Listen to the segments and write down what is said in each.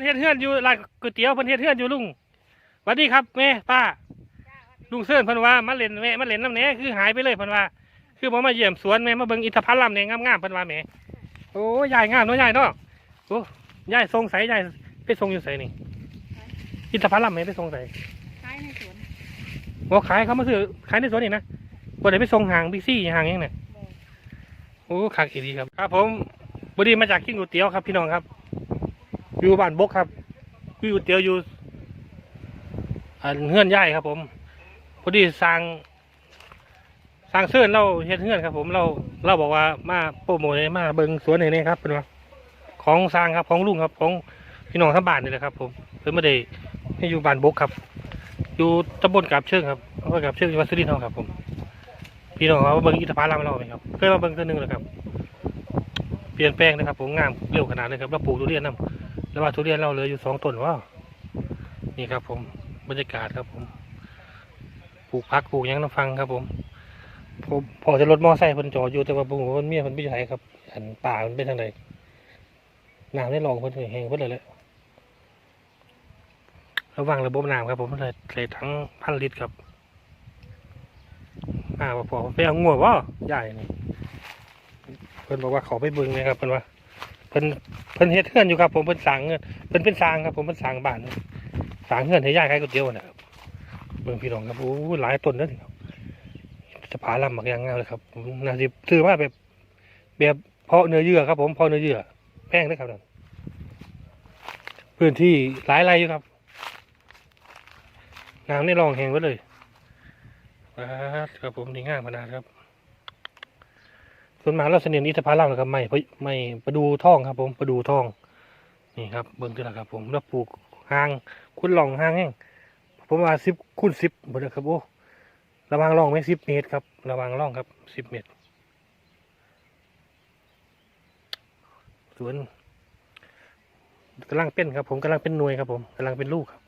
นเฮ็ดเฮือนอยู่ร้านก๋วยเตี๋ยวเพิ่นเฮ็ดเฮือนอยู่ลุงสวัสดีครับแม่ป้าลุงเซิร์นเพิ่นว่ามาเล่นแม่มาเล่นน้ำแหน่คือหายไปเลยเพิ่นว่า คือบ่มาเยี่ยมสวนแม่มาเบิ่งอินทผลัมเนี่ยงามๆเพิ่นว่าแหม่โอ้ยายงามเนาะยายเนาะโอ้ยายสงสัยยายไปส่งอยู่ไสนี่อินทผลัมแม่ไปส่งไสขายในสวนบ่ขายเขามาซื้อขายในสวนนี่นะบ่ได้ไปส่งห้างบิ๊กซี่ห้างหยังน่ะบอกโอ้คักอีดีครับ ครับผมบดีมาจากกินก๋วยเตี๋ยวครับพี่น้องครับ อยู่บ้านบกครับกินก๋วเตี๋ยวอยู่อันเฮือนย่ายครับ ผมพอดีสร้างสร้างเสื้อเราเฮ็ดเฮือนครับ ผมเราเราบอกว่ามาโปรโมทมาเบิงสวนให้นี่ครับเป็นว่าของสร้างครับของลุงครับ ของพี่น้องทั้งบ้านนี่แหละครับ ผมเพิ่นไม่ได้ให้อยู่บ้านบกครับ อยู่ตำบลกาบเชิงครับอำเภอกาบเชิงจังหวัดสุรินทร์ครับ ผม พี่น้องเขาเบิงอิฐผลัมเราไหมครับเคยมาเบิ่งตัวหนึงแล้วครับ เปลี่ยนแปลงนะครับ ผมงามเร็วขนาดเลยครับแล้วปลูกทุเรียนนํ แล้วว่าทุเรียนเราเหลืออยู่สองต้นว้านี่ครับผมบรรยากาศครับผมปลูกพักปลูกยังน้ำฟังครับผมผมพอจะรถมอไซค์เพิ่นจอดอยู่แต่ว่าบุ้งเพิ่นเมียเพิ่นไปไหนครับอันป่ามันเป็นทางใดน้ำได้ลองพิ่นแห้งเพิ่นเลยแหละระวังระบบน้ำครับผมเลยเลยทั้งพันลิตรครับอ่าพอไปเอางัวบ่ใหญ่นี่เพิ่นบอกว่าขาไปบิ่งเลยครับเพิ่นว่า เพิ่นเพิ่นเฮ็ดเฮือนอยู่ครับ ผมเพิ่นสร้างเงินเพิ่นเป็นสร้างครับ ผมเพิ่นสร้างบ้านสร้างเฮือนให้ยายขายก๋วยเตี๋ยวนะครับเบิ่งพี่น้องครับโอ้หลายต้นเด้อนี่ครับจะพาลำบักอย่างงามเลยครับน่าสิซื้อมาแบบแบบเพาะเนื้อเยื่อครับ ผมเพาะเนื้อเยื่อแพงเด้อครับนั่นพื้นที่หลายไร่อยู่ครับน้ำในรองแห้งไว้เลยครับครับผมดีงามขนาดครับ ส่วนมากเราเสนอนิทพาราแล้วครับไม่เพราะไม่ประดูท่องครับ ผมประดูท่อง นี่ครับเบิ้งตัวละครับ ผมแล้วปลูกหางคุณหลองหางแห้งผมว่าสิบคูณสิบหมดเลยครับโอ้ระวังร่องไหมสิบเมตรครับ ระวังร่องครับสิบเมตรสวนกำลังเป็นครับ ผมกำลังเป็นหน่วยครับ ผมกำลังเป็นลูกครับ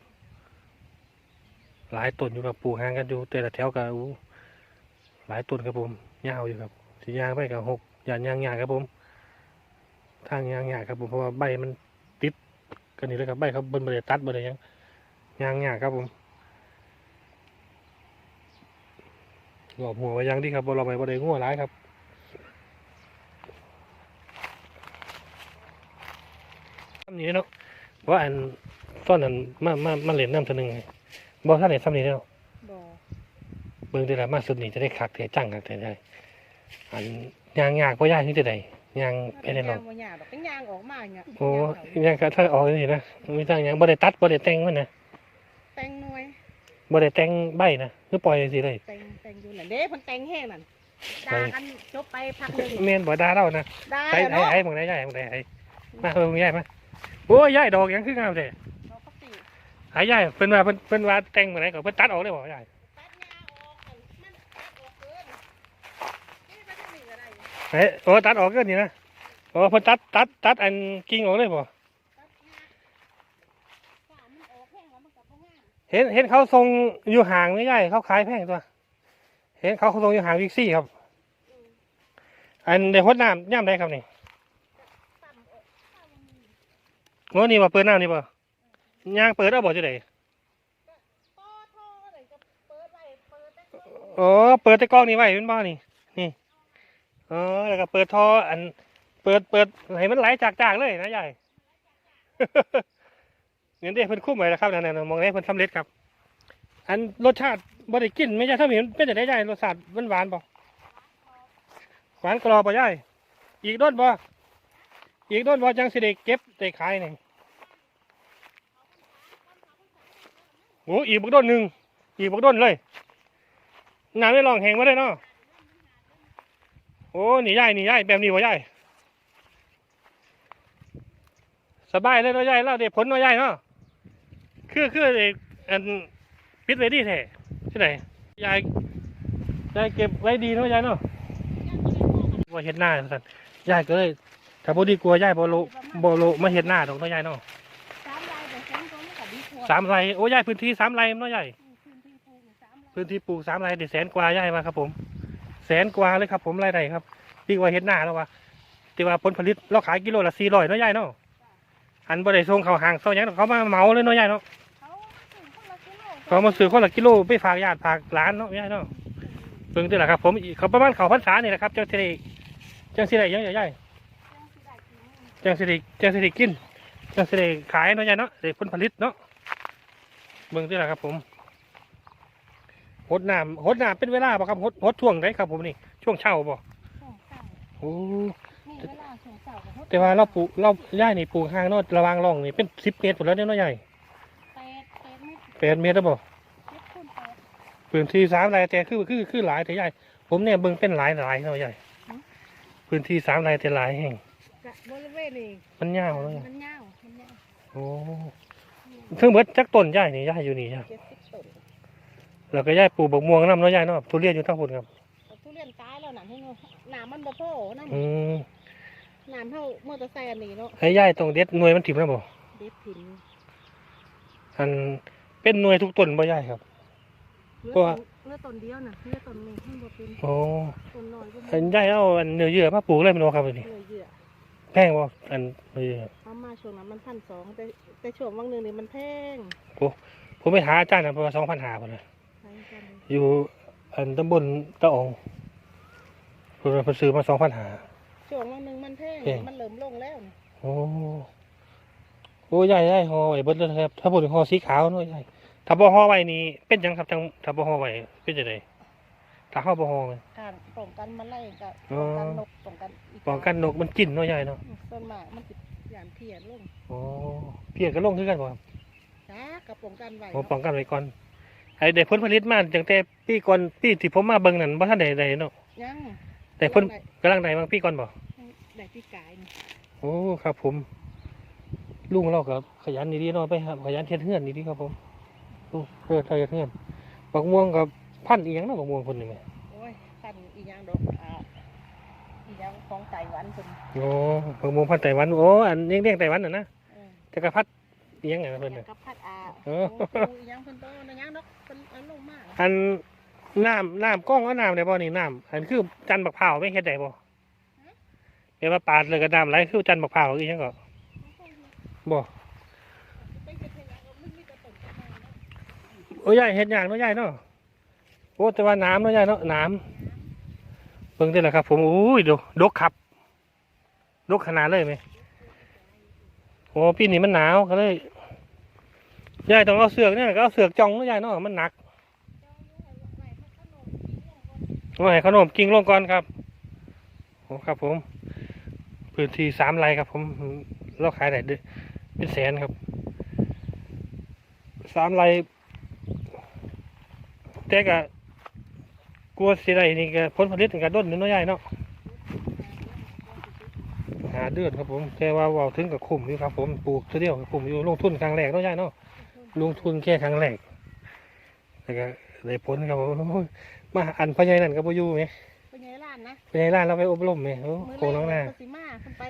หลายต้นอยู่ครับปลูกห่างกันอยู่แต่ละแถวกับหลายต้นครับผมยาวอยู่ครับ สียางไปกับหกยานยางยางครับผม ทางยางยางครับผมเพราะว่าใบมันติดกันนี่เลยครับใบเขาบนบริตัดบริยังยางยางครับผมหลอบหัวไว้ยังดีครับบเราไปบริงัวร้ายครับทำนี้เนาะเพราะอันต้นนั้นมามามาเล่นน้ำตัวหนึ่งไงบอกท่านไหนซ้ำนี้เนาะบอกเบิ่งเดือนละมาสุดนี่จะได้คักแต่จังคักแต่ได้ อันยางยากบ่ยากที่จะได้ยางไปแน่นอนย่างบ่ยากดอกเป็นยางออกมาเนี่ยโอ้ย่างเอายางก็ถ้าออกนี่นะมีทางยางบ่ได้ตัดบ่ได้แต่งมันนะแต่งหน่วยบ่ได้แต่งใบนะคือปล่อยจังซี่เลยแต่งแต่งอยู่นั่นเด้เพิ่นแต่งแห้งนั่นใช่ด่ากันจบไปพักหนึงแม่นบ่ด่าเรานะด่าไอ้แล้วไอ้เนาะไอ้หมองได้ใหญ่หมองได้ไอ้มาเบิ่งใหญ่มาโอ้ยใหญ่ดอกหยังคืองามแท้เราก็ตีไอ้ใหญ่เพิ่นว่าเพิ่นเพิ่นว่าแต่งมื้อไหนก็เพิ่นตัดออกเลยบ่ใหญ่ ตัดหญ้าออกกันมันตัดออกเกินนี่ไปทางนี้ก็ ได้เอ้ยโอ้ตัดออกเกินนี่นะโอ้เพิ่นตัดตัดตัดอันกิ่งออกเลยบ่ตัดหญ้าฝ่ามันออกแห้งแล้วมันก็บ่งามเห็นเห็นเขาทรงอยู่ห่างไม่ใหญ่เขาขายแพงตัว เห็นเขาทรงอยู่ห่างวิกซี่ครับ อันเดี๋ยวฮดน้ำย่ำได้ครับนี่ต่ำออกต่ำมันโอ้นี่ว่าเปิดน้ำนี่ป่ะยางเปิดเอาบ่จะได้ต่อท่ออะไรก็เปิดไว้เปิดแต่ก็โอ้เปิดแต่กล้องนี่ไว้เป็นบ่นี่นี่ อ๋อแล้วก็เปิดท่ออัน เปิดเปิดให้มันไหลจากจากๆเลยนะใหญ่เงินเด้เพิ่นคุ้มไว้แล้วครับนั่นๆมองได้เพิ่นสำเร็จครับ อันรสชาติบ่ได้กินไม่ใช่ถ้าเห็นเป็นจะได้ใหญ่รสชาติหวานๆบ่หวานกรอบบ่ใหญ่อีกด้นบ่อีกด้นบ่จังสิได้เก็บได้ขายนี่โอ้อีกบักด้นหนึ่งอีกบักด้นเลยน้ำได้ลองแหงมาได้เนาะ โอ้หนีใหญ่หนีใหญ่แบบนี้บ่ใหญ่สบายเลยเนาะใหญ่แล้วเด็ผลเนาะใหญ่เนาะคือคือไอ้อันปิดไว้ดีแท้ที่ไหนยายยายเก็บไว้ดีเนาะยายเนาะว่าเห็ดหน้าสั่นยายก็เลยถ้าบ่ดีกลัวยายบ่โลบ่โลมาเห็ดหน้าดอกเนาะยายเนาะสามลายแต่สองตัวมันก็ดีพอสามไร่โอ้ยายพื้นที่สามไร่เนาะยายพื้นที่ปลูกเนี่ยสามลายพื้นที่ปลูกสามไร่เดี๋ยวแสนกว่ายายมาครับผม แสนกว่าเลยครับ ผมรายได้ครับดีกว่าเห็ดหน้าแล้วว่าที่ว่าผลผลิตเราขายกิโลละสี่ร้อยเนาะยายเนาะอันบ่ได้ส่งเขาห่างเท่าหยังเขามาเหมาเลยเนาะยายเนาะเขาถึงคนละกิโลเขามาซื้อคนละกิโลไปฝากญาติฝากหลานเนาะยายเนาะเบิ่งติล่ะครับ ผมอีกเขาประมาณเขาพรรษานี่แหละครับจังสิได้จังสิได้หยังยายจังสิได้จังสิได้กินจังสิได้ขายเนาะยายเนาะได้ผลผลิตเนาะเบิ่งติล่ะครับผม หดน้ำหดน้ำเป็นเวลาบ่ครับหดหดช่วงไหนครับผมนี่ช่วงเช้าบ่ช่วงเช้าโอ้นี่เวลาช่วงเช้าก็แต่ว่าเราปลูกเราย่ายนี่ปลูกห่างเนาะระหวางร่องนี่เป็นสิบเมตรหมดแล้วเนี่ยเนาะใหญ่แปดแปดเมตรแปดเมตรแล้วบ่เจ็ดคูณแปดพื้นที่สามไร่แต่คือคือคือหลายแต่ใหญ่ผมเนี่ยเบิ่งเป็นหลายหลายเนาะใหญ่พื้นที่สามไร่แต่หลายแห่งกะบริเวณนี้มันยาวเลยมันยาวมันยาวโอ้เพิ่งเบิดจักต้นใหญ่นี่ใหญ่อยู่นี่ครับเจ็ดสิบต้น แล้วก็ใหญ่ปลูกบักม่วงน้ำเนาะใหญ่เนาะทุเรียนอยู่ทั้งพุ่นครับแต่ทุเรียนตายแล้วน่ะให้เนาะน้ำมันบ่พอน้อืมำน้ำเท่ามอเตอร์ไซค์อันนี้เนาะให้ใหญ่ตรงเด็ดหน่วยมันถิ่มแล้วบ่เด็ดถิ่นอันเป็นหน่วยทุกต้นบ่ใหญ่ครับ เนื้อเพราะต้ว่านเนื้อต้นเดียวน่ะเนื้อต้นนี้ให้บ่เป็นโอ้ต้นน้อยก็อับ่นใหญ่เอาอันเนื้อเยื่อมาปลูกเลยแมันบ่ครับอันนี้เนื้อเยื่อแพงบ่อันเนื้อเยื่อเอามาช่วงนั้นมันพันสองแต่แต่ช่วงวังหนึ่งนี่มันแพงผมไปหาอาจารย์นะประมาณสองพันหาคนนะใช่กันเลย อยู่อันตำบลตะอองเพิ่นเพิ่นซื้อมาสองพันหา ช่วงวังหนึ่งมันแพงแพง มันเริ่มลงแล้วนี่โอ้โอ้ใหญ่ใหญ่ห่อไว้เบิดเลยครับ ถ้าพูดถึงห่อสีขาวเน้อยใหญ่ถ้าบ่ห่อไว้นี่เป็นหยังครับจังถ้าบ่ห่อไว้เป็นจังไดถ้าเฮาบ่ห่อไว้ การป้องกันแมลงกับอ๋อ ป้องกันนกป้องกันอีป้องกันนกมันกินเนาะใหญ่เนาะส่วนมากมันสิยานเพียนลงโอ้เพียงก็ลงคือกันบ่ครับจ้ากับป้องกันไว้โอ้ป้องกันไว้ก่อน ไอ้ได้ผลผลิตมาตั้งแต่ปีก่อนปีที่ผมมาเบิ่งนั่นบ่ทันได้ได้เนาะยังแต่ผลกำลังได้บางปีก่อนบ่ได้พี่กายนี่โอ้ครับผม ลุงเราครับขยันดีๆเนาะไปครับขยันเทียนเฮือนดีๆครับผมลุงเพื่อเทียนเฮือนบักม่วงกับพันธุ์อีหยังเนาะบักม่วงคนหนึ่งโอ้ยพันอีหยังดอกอ่าอีหยังของไต้หวันเพิ่นโอ้บักม่วงพันธุ์ไต้หวันโอ้อันเลี้ยงเลี้ยงไต้หวันน่ะนะเออแต่กระพัดอีหยังไงเพิ่นอยาน่ะกกับพัดอา เออยังเพิ่นโตนะยังดอกเพิ่นเอาลงมาอันน้ำน้ำกล้องเอาน้ำได้บ่นี่น้ำอันคือจันบักเผาไม่เฮ็ดได้บ่แปลว่าปาดเลยก็น้ำไหลคือจันบักเผาอีหยังก็บ่ไปเฮ็ดให้หยังมันมีแต่ต้นไม้เนาะโอ้ยายเฮ็ดหยังเนาะยายเนาะโอ้แต่ว่าน้ำเนาะยายเนาะน้ำเบิ่งได้แหละครับ ผมโอ้ยดกดกครับดกขนาดเลยไหมโอ้ปีนี้มันหนาวก็เลย ยายต้องเอาเสือกเนี่ยก็เอาเสือกจองนะยายเนาะมันหนักว่าให้ขนมกิ้งลงก่อนครับโอ้ครับ ผม พื้นที่สามไร่ครับ ผมเราขายได้เดือนเป็นแสนครับสามไร่แต่ก็กลัวสิได้นี่ก็ผลผลิตก็ด้นอยู่เนาะยเนาะหาเดือนครับผมแต่ว่าเว่าถึงกับคุ้มอยู่ครับ ผมปลูกเท่าเดียวคุ้มอยู่ลงทุนครั้งแรกนาะยายเนาะ ลงทุนแค่ครั้งแรกแล้วก็ได้ผลครับผมโอ้ยมาอันพ่อใหญ่นั่นก็บ่อยู่ไหมเป็นไงล้านนะพ่อใหญ่ร้านเราไปอบรมไหมโอ้โคงน้องหน้าเพิ่สิมาเพิ่นไป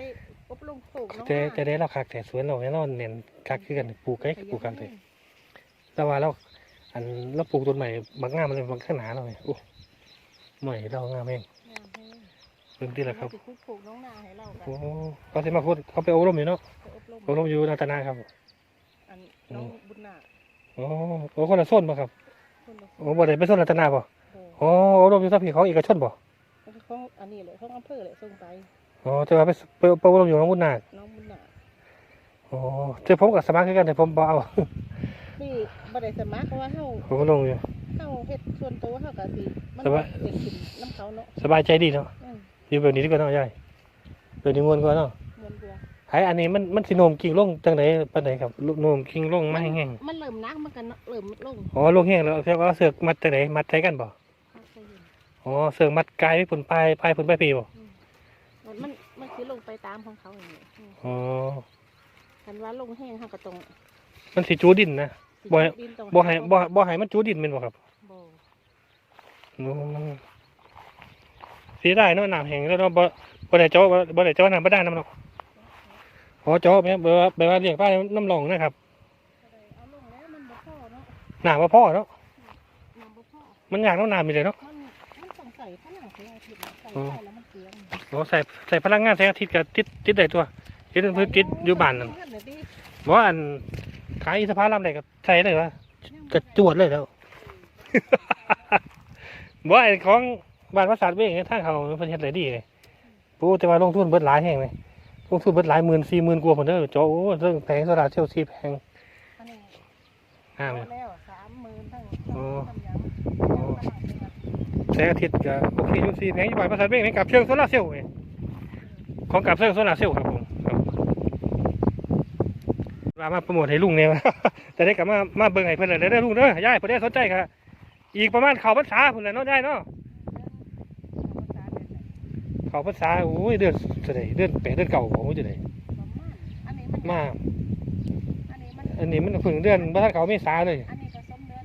อบรมปลูกน้องแต่นาแต่ได้เราคักแต่สวนเราแน่นอนเน้นคักคือกันปลูกไก่ปลูกกันเลยแต่ว่าเราอันเราปลูกต้นใหม่บางงามมันเลยบางขนาดเราเลยโอ้ใหม่เรางามเองเพิ่งที่แหละครับสิขุดปลูกน้องนาให้เรากันโอ้เขาจะมาพูดเขาไปอบรมอยู่เนาะไปอบรมอบรมอยู่นาตนาครับ อันน้องบุญนาคโอ้โอ้คนละส้นป่ะครับคนละโอ้บ่ได้ไปส้นรัตนาป่ะโอ้โอ้อบรมอยู่ทัพพีของเอกชนป่ะของอันนี้เลยของอำเภอเลยส่งไปอ๋อแต่ว่าไปไปไปอบรมอยู่น้องบุญนาคน้องบุญนาคโอ้เจอผมกับสมัครคือกันแต่ผมบ่เอานี่บ่ได้สมัครเพราะว่าเฮาผมก็ลงอยู่เฮาเฮ็ดส่วนตัวเฮาก็สิมันแต่ว่าเด็กขึ้นน้ำเขาเนาะสบายใจดีเนาะอืมอยู่แบบนี้ดีกว่าเนาะยายแบบนี้ม่วนกว่าเนาะมวนบัว ไอ้อันนี้มันมันสิโนมกิ่งลงจังไดปานใดครับโนมกิ่งลงมาแห้งมันเริ่มนักมันก็เริ่มลงๆอ๋อลงแห้งแล้วเรียกว่าเสือกมัดจังไดมัดใส่กันบ่เขาเคยเห็นอ๋อเสือกมัดกายไปผลปลายปลายผลปลายปีบ่มันมันมันสิลงไปตามของเขาอย่างนี้อืมอ๋อคันว่าลงแห้งเฮาก็ต้องมันสิจูดินนะสิบ่ให้ดินต้องบ่ให้บ่บ่ให้มันจูดินแม่นบ่ครับบ่อ๋อเสียดายเนาะน้ำแห้งแล้วเนาะบ่บ่ได้เจาะบ่บ่ได้เจาะน้ำบ่ได้น้ำเนาะ อ๋อเจาะแม่นแบบว่าแบบว่าเลี้ยงปลาน้ำหลองนะครับเอาลงแล้วมันบ่พอเนาะน้ำบ่พอเนาะน้ำบ่พอมันอยากเนาะน้ำมีเลยเนาะมันมันต้องใส่ผนังใส่อาทิตย์ใส่อ๋อได้แล้วมันเปลืองอ๋อใส่ใส่พลังงานแสงอาทิตย์ก็ติดติดได้ตัวเห็นเพิ่นติดอยู่บ้านนั่นเงินเดี๋ยวดีบอกว่าอันขายสภาพลำได้ก็ใส่เลยวะกระจวดเลยแล้วบอกว่าไอ้ของบ้านภาษาเว้งทางเขาเพิ่นเฮ็ดได้ดีเลยปูแต่ว่าลงทุนเบิดหลายแห่งเลย ลงทุนเบิดหลายหมื่นสี่หมื่นกว่าพุ่นเด้อจอโอ้เรื่องแพงโซดาเซลซีแพงอันนี้อ่าเอาแล้วสามหมื่นทั้งโอ้ทำหยังแสงอาทิตย์ก็โอเคอยู่สี่แพงอยู่บ้านภาษาเว้งกับเชิงโซลาร์เซลล์เว้ยของกับเชิงโซลาร์เซลล์ครับผมครับมามาโปรโมทให้ลุงเนี่ยจะได้กลับมามาเบิ่งให้เพิ่นเลยได้อลุงเด้อย่ายเพิ่นได้สนใจครับอีกประมาณเข้าพรรษาพุ่นแหละเนาะย่ายเนาะ เขาภาษาโอ้ยเดือนเท่าไหร่เดือนแปดเดือนเก่าของมันจะไหนอันนี้มันมาอันนี้มันอันนี้มันเพิ่งเดือนบ้านเขาเมษาเลยอันนี้ผสมเดือน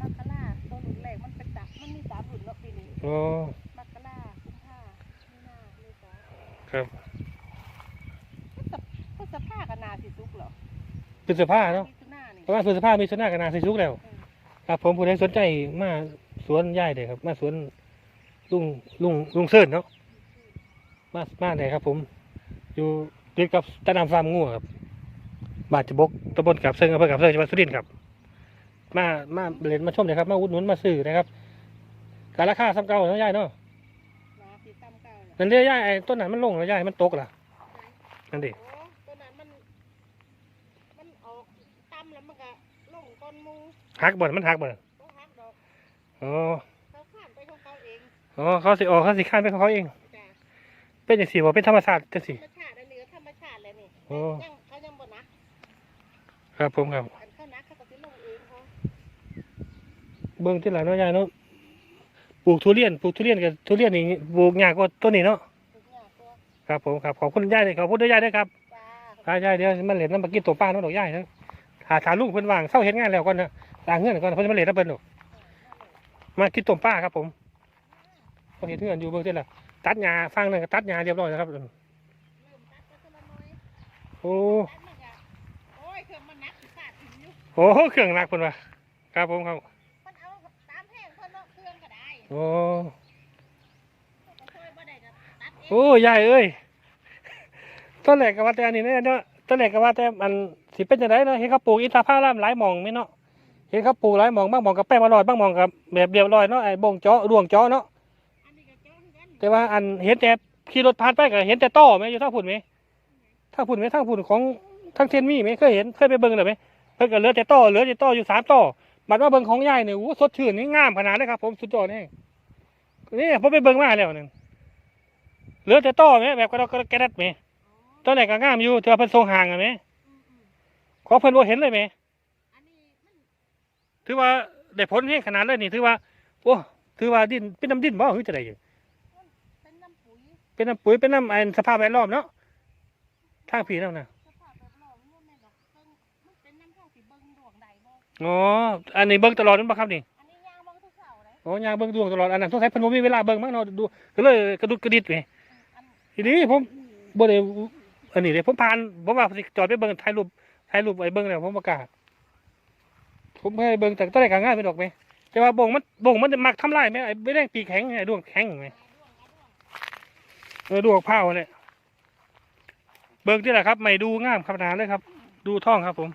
มกราตัวหลุนแรกมันเป็นตับมันมีสามหลุนเนาะปีนี้โอ้มกรากุมภามีนาเมษาครับพฤษภากันนาสิสุกเหรอพฤษภาเนาะมิถุนานี่เพราะว่าพฤษภามีชนะกันนาสิสุกแล้วครับผมผู้ใดสนใจมาสวนย่ายเลยครับ มาสวนลุงลุงลุงเซิร์นเนาะ มามาไหนครับ ผม อยู่ติดกับตะนำฟาร์มงูครับบาดจะบกตำบลกับเซิงอำเภอกับเซิงจังหวัดสุรินทร์ครับ มามาเล่นมาชมเลยครับ มาอุดหนุนมาซื้อนะครับการราคาซ้ำเก่าเนาะย่ายเนาะนาสิตำเก่าน่ะนั่นเด้ย่ายไอ้ต้นนั้นมันลงแล้วย่ายมันตกล่ะนั่นดิโอ้ตัวนั้นมันมันออกตำแล้วมันก็ลงก้นหมูหักบ่นมันหักบ่นก็หักดอกอ๋อเขาข้ามไปของเขาเองอ๋อเขาสิออกเขาสิข้ามไปของเขาเองจ้ะ เป็นอย่างสี่บ่เป็นธรรมชาติจังธสี่รรมชาติอันนี้ก็ธรรมชาติเลยนี่โอ้ ยังเขายังบ่นักครับผมครับ อันเขานักเขาก็สิลงเองเขาเบิ่งที่หลังเนาะยายเนาะปลูกทุเรียนปลูกทุเรียนกับทุเรียนนี่ปลูกยากกว่าต้นนี้เนาะทุกอย่างตัวครับผมครับขอบคุณยายเลยขอบคุณด้วยยายด้วยครับจ้า ยายยายเดี๋ยวมันเหรียญน้ำมากินตัวป้าเนาะดอกยายนะหาถาลุงเพิ่นว่างเศร้าเฮ็ดงานแล้วก่อนนะต่างเงื่อนก่อนเพิ่นจะมาเหรียญน้ำเพิ่นดอกมากินตัวป้าครับผมเขาเห็นเงื่อนอยู่เบิ่งที่ละ ตัดหญ้าฟังนั่นก็ตัดหญ้าเรียบร้อยแล้วครับโอ้โอ้เครื่องมันนักสิฟาดถึงอยู่โหเครื่องหนักเพิ่นว่าครับผมครับมันเอาตามแห้งเพิ่นเนาะเครื่องก็ได้โอ้ก็ช่วยบ่ได้ก็ตัดเองโอ้ยายเอ้ยต้นแรกก็ว่าแต่อันนี้เนาะต้นแรกก็ว่าแต่มันสิเป็นจังไดเนาะเห็นเขาปลูกอินทผลัมหลายหมองไหมเนาะเห็นเขาปลูกหลายหมองบางหมองกับแป้งมาลอยบางหมองกับแบบเรียบร้อยเนาะไอ้บ่งเจาะร่วงเจาะเนาะ แต่ว่าอันเห็นแต่ขี่รถผ่านไปก็เห็นแต่ต้อไหมอยู่ทางพุ่นไหมทางพุ่นไหมทางพุ่นของทางเทนมี่ไหมเคยเห็นเคยไปเบิ่งหรือไหมเพิ่นก็เหลือแต่ต้อเหลือแต่ต้ออยู่สามต้อบัดว่าเบิ่งของยายเนี่ยโอ้สดชื่นนี่งามขนาดเลยครับผมสุดยอดนี่นี่ผมไปเบิ่งมาแล้วนั่นเหลือแต่ต้อไหมแบบกระดกกระแกรดัดไหมตอนแรกก็งามอยู่แต่ว่าเพิ่นทรงห่างอะไหมอืมอืมขอเพิ่นบ่เห็นเลยไหมถือว่าได้ผลเพียงขนาดเลยนี่ถือว่าโอ้ถือว่าดินเป็นน้ำดินบ่หรือจะได้อยู่ เป็นน้ำปุ๋ยเป็นน้ำไอ้สภาพแวดล้อมเนาะทางผีนั่นนะสภาพแบบเรามันแม่นดอกเบิ่งมันเป็นน้ำข้างสิเบิ่งดวงใดบ่อ๋ออันนี้เบิ่งตลอดนั่นบ่ครับนี่อันนี้ยางเบิ่งทุกเสาเลยอ๋อยางเบิ่งดวงตลอดอันนั้นสงสัยเพิ่นบ่มีเวลาเบิ่งมั้งเนาะดูก็เลยกระดุดกระดิดไปอันทีนี้ผมบ่ได้อันนี้เลยผมผ่านผมว่าสิจอดไปเบิ่งถ่ายรูปถ่ายรูปไว้เบิ่งแล้วผมบ่กล้าผมให้เบิ่งแต่ตอนแรกก็ง่ายไปดอกไหมแต่ว่าบ่งมันบ่งมันมักทำลายไหมไอ้ใบแดงปีกแข็งไอ้ดวงแข็งไหม เออดูออกเผาเลยเบิ่งที่แหละครับ ไม่ดูงามขนาดเลยครับ ดูท่องครับผม